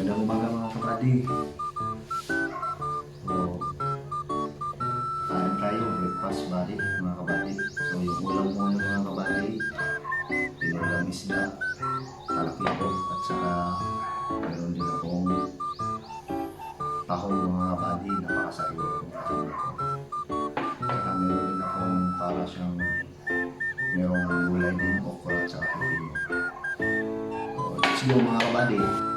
Magandang umaga mga kabady. So, kain tayo, breakfast body, mga kabady. So, yung ulam muna mga kabady, tinulang isda, talakito, at saka meron din akong tahong mga kabady, napakasariwa itong tahong ito. At saka meron din akong para siyang merong gulay din, okra at saka pipino. So, let's go mga kabady.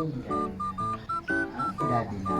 India. Huh? Daddy na.